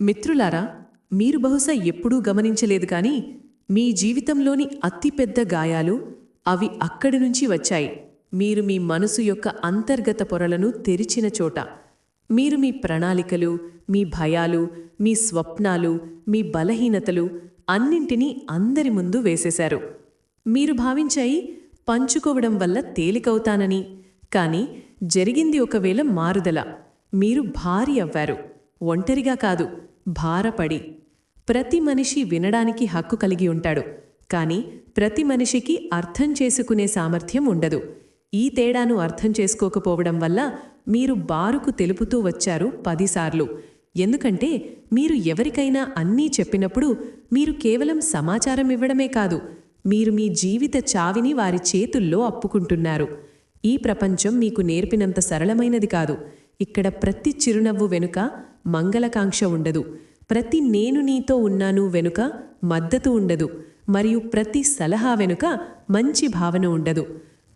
మిత్రులారా మీరు బహుశా ఎప్పుడూ గమనించలేదు కానీ మీ జీవితంలోని అతిపెద్ద గాయాలు అవి అక్కడి నుంచి వచ్చాయి. మీరు మీ మనసు యొక్క అంతర్గత పొరలను తెరిచిన చోట. మీరు మీ ప్రణాళికలు మీ భయాలు మీ స్వప్నాలు మీ బలహీనతలు అన్నింటినీ అందరి ముందు వేసేశారు. మీరు భావించాయి పంచుకోవడం వల్ల తేలికవుతానని. కాని జరిగింది ఒకవేళ మారుదల. మీరు భారీ అవ్వారు. ఒంటరిగా కాదు. భారపడి ప్రతి మనిషి వినడానికి హక్కు కలిగి ఉంటాడు. కానీ ప్రతి మనిషికి అర్థం చేసుకునే సామర్థ్యం ఉండదు. ఈ తేడాను అర్థం చేసుకోకపోవడం వల్ల మీరు బారుకు తెలుపుతూ వచ్చారు పదిసార్లు. ఎందుకంటే మీరు ఎవరికైనా అన్నీ చెప్పినప్పుడు మీరు కేవలం సమాచారం ఇవ్వడమే కాదు మీరు మీ జీవిత చావిని వారి చేతుల్లో అప్పుకుంటున్నారు. ఈ ప్రపంచం మీకు నేర్పినంత సరళమైనది కాదు. ఇక్కడ ప్రతి చిరునవ్వు వెనుక మంగళకాంక్ష ఉండదు. ప్రతి నేను నీతో ఉన్నాను వెనుక మద్దతు ఉండదు. మరియు ప్రతి సలహా వెనుక మంచి భావన ఉండదు.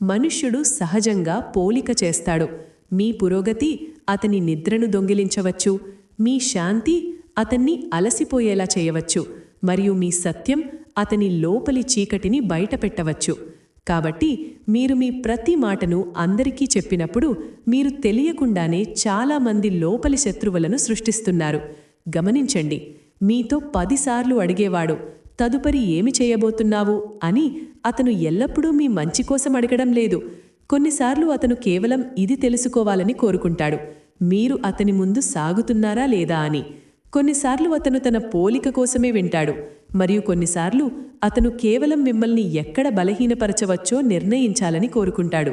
మనుష్యుడు సహజంగా పోలిక చేస్తాడు. మీ పురోగతి అతని నిద్రను దొంగిలించవచ్చు. మీ శాంతి అతన్ని అలసిపోయేలా చేయవచ్చు. మరియు మీ సత్యం అతని లోపలి చీకటిని బయటపెట్టవచ్చు. కాబట్టి మీరు మీ ప్రతి మాటను అందరికీ చెప్పినప్పుడు మీరు తెలియకుండానే చాలామంది లోపలి శత్రువులను సృష్టిస్తున్నారు. గమనించండి మీతో పదిసార్లు అడిగేవాడు తదుపరి ఏమి చేయబోతున్నావు? అని అతను ఎల్లప్పుడూ మీ మంచి కోసం అడగడం లేదు. కొన్నిసార్లు అతను కేవలం ఇది తెలుసుకోవాలని కోరుకుంటాడు. మీరు అతని ముందు సాగుతున్నారా లేదా అని. కొన్నిసార్లు అతను తన పోలిక కోసమే వింటాడు మరియు కొన్నిసార్లు అతను కేవలం మిమ్మల్ని ఎక్కడ బలహీనపరచవచ్చో నిర్ణయించాలని కోరుకుంటాడు.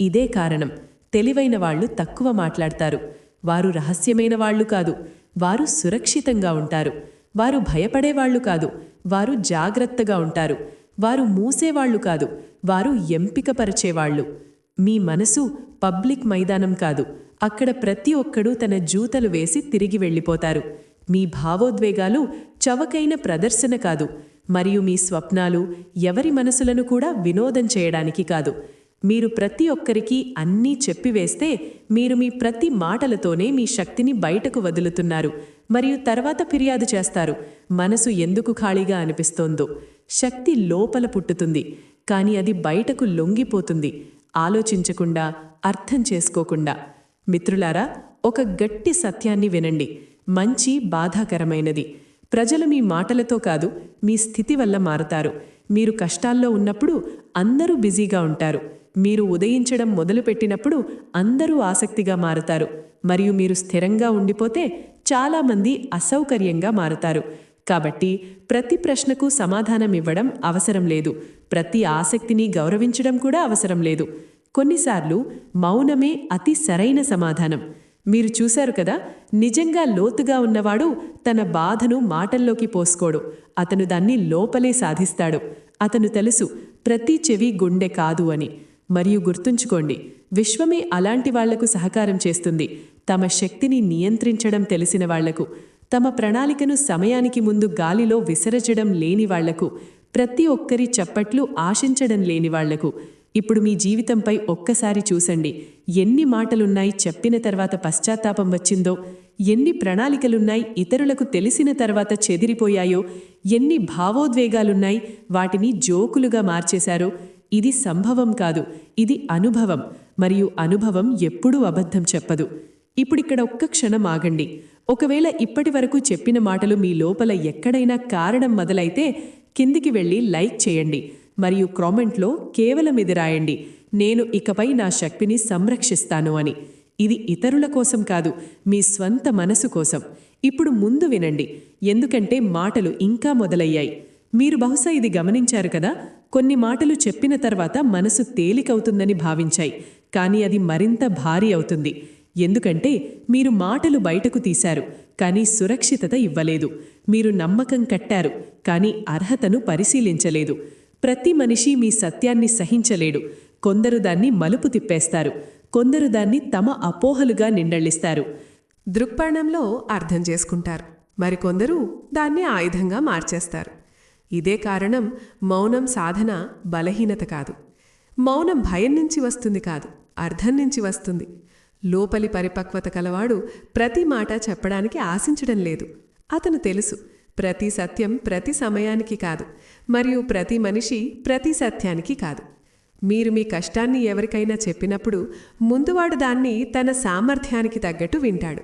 ఇదే కారణం. తెలివైన వాళ్ళు తక్కువ మాట్లాడతారు. వారు రహస్యమైన వాళ్ళు కాదు. వారు సురక్షితంగా ఉంటారు. వారు భయపడేవాళ్ళు కాదు. వారు జాగ్రత్తగా ఉంటారు. వారు మూసేవాళ్ళు కాదు. వారు ఎంపికపరిచేవాళ్ళు మీ మనసు పబ్లిక్ మైదానం కాదు. అక్కడ ప్రతి ఒక్కడూ తన జూతలు వేసి తిరిగి వెళ్ళిపోతారు. మీ భావోద్వేగాలు చవకైన ప్రదర్శన కాదు మరియు మీ స్వప్నాలు ఎవరి మనసులను కూడా వినోదం చేయడానికి కాదు. మీరు ప్రతి ఒక్కరికి అన్నీ చెప్పివేస్తే మీరు మీ ప్రతి మాటలతోనే మీ శక్తిని బయటకు వదులుతున్నారు మరియు తర్వాత ఫిర్యాదు చేస్తారు. మనసు ఎందుకు ఖాళీగా అనిపిస్తోందో. శక్తి లోపల పుట్టుతుంది కానీ అది బయటకు లొంగిపోతుంది. ఆలోచించకుండా అర్థం చేసుకోకుండా. మిత్రులారా ఒక గట్టి సత్యాన్ని వినండి. మంచి బాధాకరమైనది. ప్రజలు మీ మాటలతో కాదు మీ స్థితి వల్ల మారతారు. మీరు కష్టాల్లో ఉన్నప్పుడు అందరూ బిజీగా ఉంటారు. మీరు ఉదయించడం మొదలుపెట్టినప్పుడు అందరూ ఆసక్తిగా మారతారు. మరియు మీరు స్థిరంగా ఉండిపోతే చాలామంది అసౌకర్యంగా మారతారు. కాబట్టి ప్రతి ప్రశ్నకు సమాధానం ఇవ్వడం అవసరం లేదు. ప్రతి ఆసక్తిని గౌరవించడం కూడా అవసరం లేదు. కొన్నిసార్లు మౌనమే అతి సరైన సమాధానం. మీరు చూశారు కదా? నిజంగా లోతుగా ఉన్నవాడు తన బాధను మాటల్లోకి పోసుకోడు. అతను దాన్ని లోపలే సాధిస్తాడు. అతను తెలుసు ప్రతి చెవి గుండె కాదు అని. మరియు గుర్తుంచుకోండి విశ్వమే అలాంటి వాళ్ళకు సహకారం చేస్తుంది. తమ శక్తిని నియంత్రించడం తెలిసిన వాళ్ళకు తమ ప్రణాళికను సమయానికి ముందు గాలిలో విసరచడం లేని వాళ్ళకు ప్రతి ఒక్కరి చప్పట్లు ఆశించడం లేని వాళ్ళకు ఇప్పుడు మీ జీవితంపై ఒక్కసారి చూసండి. ఎన్ని మాటలున్నాయి చెప్పిన తర్వాత పశ్చాత్తాపం వచ్చిందో ఎన్ని ప్రణాళికలున్నాయి ఇతరులకు తెలిసిన తర్వాత చెదిరిపోయాయో ఎన్ని భావోద్వేగాలున్నాయి వాటిని జోకులుగా మార్చేశారో ఇది సంభవం కాదు ఇది అనుభవం. మరియు అనుభవం ఎప్పుడూ అబద్ధం చెప్పదు. ఇప్పుడిక్కడ ఒక్క క్షణం ఆగండి. ఒకవేళ ఇప్పటి వరకు చెప్పిన మాటలు మీ లోపల ఎక్కడైనా కారణం మొదలైతే కిందికి వెళ్ళి లైక్ చేయండి. మరియు కామెంట్లో కేవలం ఇది రాయండి. నేను ఇకపై నా శక్తిని సంరక్షిస్తాను అని. ఇది ఇతరుల కోసం కాదు మీ స్వంత మనసు కోసం. ఇప్పుడు ముందు వినండి. ఎందుకంటే మాటలు ఇంకా మొదలయ్యాయి. మీరు బహుశా ఇది గమనించారు కదా? కొన్ని మాటలు చెప్పిన తర్వాత మనసు తేలికవుతుందని భావించాయి. కానీ అది మరింత భారీ అవుతుంది. ఎందుకంటే మీరు మాటలు బయటకు తీశారు కానీ సురక్షితత ఇవ్వలేదు. మీరు నమ్మకం కట్టారు కానీ అర్హతను పరిశీలించలేదు. ప్రతి మనిషి మీ సత్యాన్ని సహించలేడు. కొందరు దాన్ని మలుపు తిప్పేస్తారు. కొందరు దాన్ని తమ అపోహలుగా నిండళ్ళిస్తారు దృక్పథంలో అర్థం చేసుకుంటారు. మరికొందరు దాన్ని ఆయుధంగా మార్చేస్తారు. ఇదే కారణం మౌనం సాధన బలహీనత కాదు. మౌనం భయం నుంచి వస్తుంది కాదు. అర్థం నుంచి వస్తుంది. లోపలి పరిపక్వత కలవాడు ప్రతి మాట చెప్పడానికి ఆశించడం లేదు. అతను తెలుసు. ప్రతి సత్యం ప్రతి సమయానికి కాదు. మరియు ప్రతి మనిషి ప్రతి సత్యానికి కాదు. మీరు మీ కష్టాన్ని ఎవరికైనా చెప్పినప్పుడు ముందువాడు దాన్ని తన సామర్థ్యానికి తగ్గట్టు వింటాడు.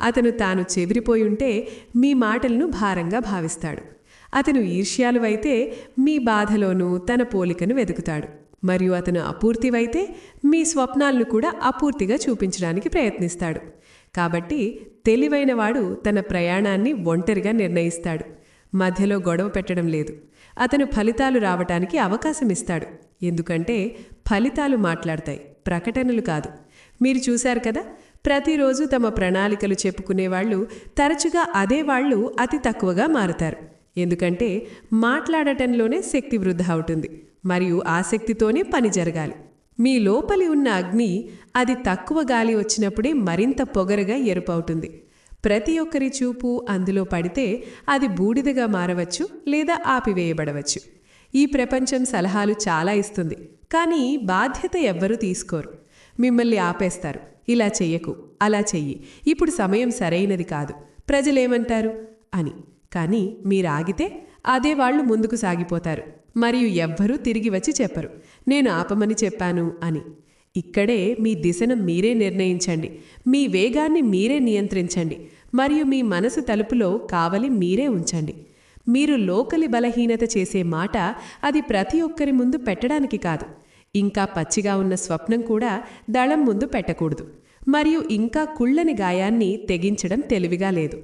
అతను తాను చెదిరిపోయి ఉంటే మీ మాటలను భారంగా భావిస్తాడు. అతను ఈర్ష్యాలువైతే మీ బాధలోనూ తన పోలికను వెతుకుతాడు. మరియు అతను అపూర్తివైతే మీ స్వప్నాలను కూడా అపూర్తిగా చూపించడానికి ప్రయత్నిస్తాడు. కాబట్టి తెలివైనవాడు తన ప్రయాణాన్ని ఒంటరిగా నిర్ణయిస్తాడు. మధ్యలో గొడవ పెట్టడం లేదు. అతను ఫలితాలు రావటానికి అవకాశం ఇస్తాడు. ఎందుకంటే ఫలితాలు మాట్లాడతాయి. ప్రకటనలు కాదు. మీరు చూశారు కదా? ప్రతిరోజు తమ ప్రణాళికలు చెప్పుకునేవాళ్ళు తరచుగా అదే వాళ్ళు అతి తక్కువగా మారుతారు. ఎందుకంటే మాట్లాడటంలోనే శక్తి వృద్ధి అవుతుంది. మరియు ఆసక్తితోనే పని జరగాలి. మీ లోపలి ఉన్న అగ్ని అది తక్కువ గాలి వచ్చినప్పుడే మరింత పొగరుగా ఎరుపవుతుంది ప్రతి ఒక్కరి చూపు అందులో పడితే అది బూడిదగా మారవచ్చు లేదా ఆపివేయబడవచ్చు. ఈ ప్రపంచం సలహాలు చాలా ఇస్తుంది కానీ బాధ్యత ఎవ్వరూ తీసుకోరు. మిమ్మల్ని ఆపేస్తారు ఇలా చెయ్యకు అలా చెయ్యి ఇప్పుడు సమయం సరైనది కాదు ప్రజలేమంటారు? అని. కానీ మీరాగితే అదే వాళ్ళు ముందుకు సాగిపోతారు. మరియు ఎవ్వరూ తిరిగి వచ్చి చెప్పరు. నేను ఆపమని చెప్పాను అని. ఇక్కడే మీ దిశను మీరే నిర్ణయించండి. మీ వేగాన్ని మీరే నియంత్రించండి. మరియు మీ మనసు తలుపులో కావలి మీరే ఉంచండి. మీరు లోకలి బలహీనత చేసే మాట అది ప్రతి ఒక్కరి ముందు పెట్టడానికి కాదు. ఇంకా పచ్చిగా ఉన్న స్వప్నం కూడా దళం ముందు పెట్టకూడదు. మరియు ఇంకా కుళ్ళని గాయాన్ని తెగించడం తెలివిగా లేదు.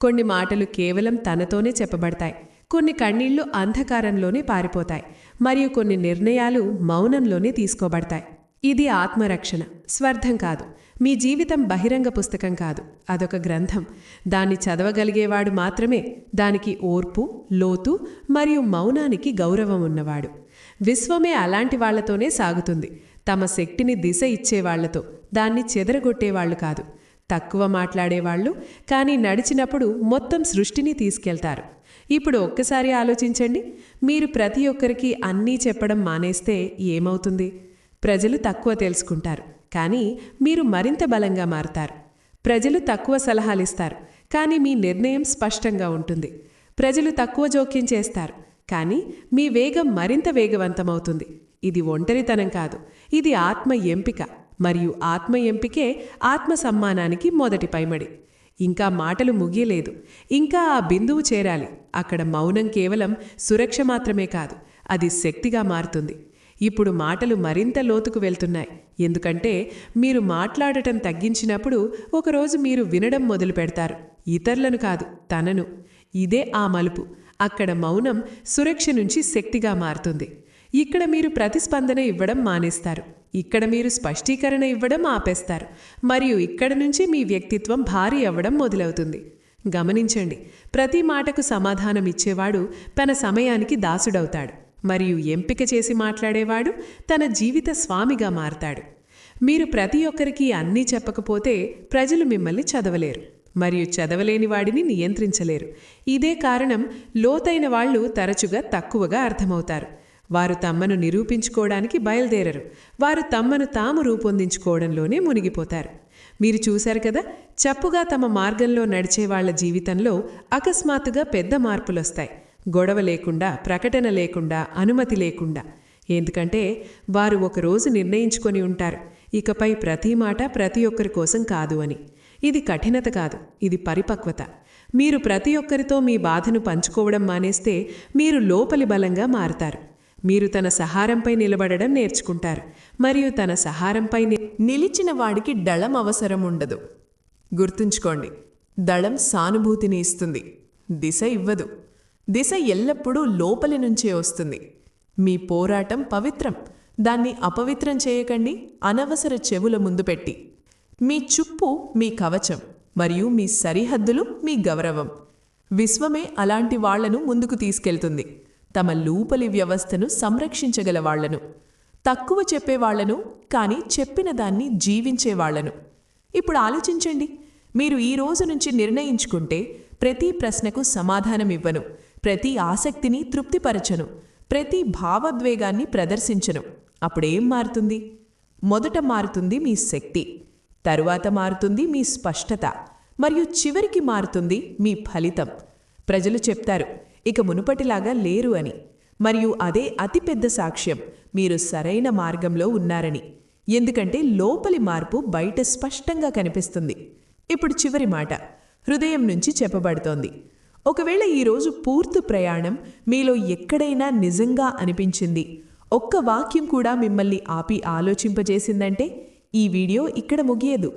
కొన్ని మాటలు కేవలం తనతోనే చెప్పబడతాయి. కొన్ని కన్నీళ్ళు అంధకారంలోనే పారిపోతాయి మరియు కొన్ని నిర్ణయాలు మౌనంలోనే తీసుకోబడతాయి. ఇది ఆత్మరక్షణ స్వార్థం కాదు. మీ జీవితం బహిరంగ పుస్తకం కాదు. అదొక గ్రంథం. దాన్ని చదవగలిగేవాడు మాత్రమే దానికి ఓర్పు లోతు మరియు మౌనానికి గౌరవం ఉన్నవాడు. విశ్వమే అలాంటి వాళ్ళతోనే సాగుతుంది. తమ శక్తిని దిశ ఇచ్చేవాళ్ళతో దాన్ని చెదరగొట్టేవాళ్ళు కాదు. తక్కువ మాట్లాడేవాళ్ళు కానీ నడిచినప్పుడు మొత్తం సృష్టిని తీసుకెళ్తారు. ఇప్పుడు ఒక్కసారి ఆలోచించండి. మీరు ప్రతి ఒక్కరికి అన్నీ చెప్పడం మానేస్తే ఏమవుతుంది? ప్రజలు తక్కువ తెలుసుకుంటారు. కానీ మీరు మరింత బలంగా మారుతారు. ప్రజలు తక్కువ సలహాలిస్తారు కానీ మీ నిర్ణయం స్పష్టంగా ఉంటుంది. ప్రజలు తక్కువ జోక్యం చేస్తారు. కానీ మీ వేగం మరింత వేగవంతమవుతుంది. ఇది ఒంటరితనం కాదు. ఇది ఆత్మ ఎంపిక. మరియు ఆత్మ ఎంపికే ఆత్మ సమ్మానానికి మొదటి పైమడి. ఇంకా మాటలు ముగియలేదు. ఇంకా ఆ బిందువు చేరాలి. అక్కడ మౌనం కేవలం సురక్ష మాత్రమే కాదు అది శక్తిగా మారుతుంది. ఇప్పుడు మాటలు మరింత లోతుకు వెళ్తున్నాయి. ఎందుకంటే మీరు మాట్లాడటం తగ్గించినప్పుడు ఒకరోజు మీరు వినడం మొదలు పెడతారు. ఇతరులను కాదు తనను. ఇదే ఆ మలుపు. అక్కడ మౌనం సురక్ష నుంచి శక్తిగా మారుతుంది. ఇక్కడ మీరు ప్రతిస్పందన ఇవ్వడం మానేస్తారు. ఇక్కడ మీరు స్పష్టీకరణ ఇవ్వడం ఆపేస్తారు. మరియు ఇక్కడ నుంచి మీ వ్యక్తిత్వం భారీ అవ్వడం మొదలవుతుంది. గమనించండి ప్రతి మాటకు సమాధానం ఇచ్చేవాడు తన సమయానికి దాసుడవుతాడు. మరియు ఎంపిక చేసి మాట్లాడేవాడు తన జీవిత స్వామిగా మారతాడు. మీరు ప్రతి ఒక్కరికి అన్నీ చెప్పకపోతే ప్రజలు మిమ్మల్ని చదవలేరు. మరియు చదవలేని వాడిని నియంత్రించలేరు. ఇదే కారణం లోతైన వాళ్ళు తరచుగా తక్కువగా అర్థమవుతారు. వారు తమ్మను నిరూపించుకోవడానికి బయలుదేరరు. వారు తమ్మను తాము రూపొందించుకోవడంలోనే మునిగిపోతారు. మీరు చూశారు కదా చప్పుగా తమ మార్గంలో నడిచే వాళ్ళ జీవితంలో అకస్మాత్తుగా పెద్ద మార్పులొస్తాయి. గొడవ లేకుండా ప్రకటన లేకుండా అనుమతి లేకుండా. ఎందుకంటే వారు ఒకరోజు నిర్ణయించుకొని ఉంటారు. ఇకపై ప్రతి మాట ప్రతి ఒక్కరి కోసం కాదు అని. ఇది కఠినత కాదు ఇది పరిపక్వత. మీరు ప్రతి ఒక్కరితో మీ బాధను పంచుకోవడం మానేస్తే మీరు లోపలి బలంగా మారతారు. మీరు తన సహారంపై నిలబడడం నేర్చుకుంటారు. మరియు తన సహారంపై నిలిచిన వాడికి దళం అవసరం ఉండదు. గుర్తుంచుకోండి దళం సానుభూతిని ఇస్తుంది. దిశ ఇవ్వదు. దిశ ఎల్లప్పుడూ లోపలి నుంచే వస్తుంది. మీ పోరాటం పవిత్రం. దాన్ని అపవిత్రం చేయకండి అనవసర చెవుల ముందు పెట్టి. మీ చుప్పు మీ కవచం మరియు మీ సరిహద్దులు మీ గౌరవం. విశ్వమే అలాంటి వాళ్ళను ముందుకు తీసుకెళ్తుంది. తమ లూపలి వ్యవస్థను సంరక్షించగలవాళ్ళను తక్కువ చెప్పేవాళ్ళను కానీ చెప్పిన దాన్ని జీవించేవాళ్ళను ఇప్పుడు ఆలోచించండి. మీరు ఈ రోజు నుంచి నిర్ణయించుకుంటే ప్రతి ప్రశ్నకు సమాధానం ఇవ్వను. ప్రతి ఆసక్తిని తృప్తిపరచను. ప్రతి భావోద్వేగాన్ని ప్రదర్శించను. అప్పుడేం మారుతుంది? మొదట మారుతుంది మీ శక్తి. తరువాత మారుతుంది మీ స్పష్టత. మరియు చివరికి మారుతుంది మీ ఫలితం. ప్రజలు చెప్తారు ఇక మునుపటిలాగా లేరు అని. మరియు అదే అతిపెద్ద సాక్ష్యం. మీరు సరైన మార్గంలో ఉన్నారని. ఎందుకంటే లోపలి మార్పు బయట స్పష్టంగా కనిపిస్తుంది. ఇప్పుడు చివరి మాట. హృదయం నుంచి చెప్పబడుతోంది. ఒకవేళ ఈరోజు పూర్తి ప్రయాణం మీలో ఎక్కడైనా నిజంగా అనిపించింది. ఒక్క వాక్యం కూడా మిమ్మల్ని ఆపి ఆలోచింపజేసిందంటే ఈ వీడియో ఇక్కడ ముగియదు.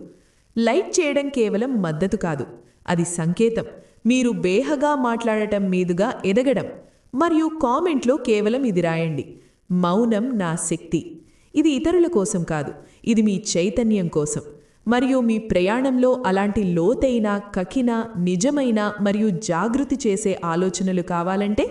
లైక్ చేయడం కేవలం మద్దతు కాదు. అది సంకేతం. మీరు బేహగా మాట్లాడటం మీదుగా ఎదగడం మరియు కామెంట్లో కేవలం ఇది రాయండి. మౌనం నా శక్తి. ఇది ఇతరుల కోసం కాదు ఇది మీ చైతన్యం కోసం. మరియు మీ ప్రయాణంలో అలాంటి లోతైన కకిన నిజమైన మరియు జాగృతి చేసే ఆలోచనలు కావాలంటే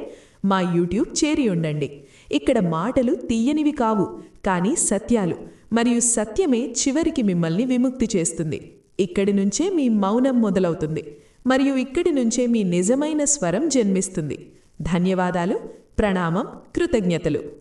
మా యూట్యూబ్ చేరి ఉండండి. ఇక్కడ మాటలు తీయనివి కావు కానీ సత్యాలు మరియు సత్యమే చివరికి మిమ్మల్ని విముక్తి చేస్తుంది. ఇక్కడి నుంచే మీ మౌనం మొదలవుతుంది. మరియు ఇక్కడి నుంచే మీ నిజమైన స్వరం జన్మిస్తుంది. ధన్యవాదాలు. ప్రణామం. కృతజ్ఞతలు.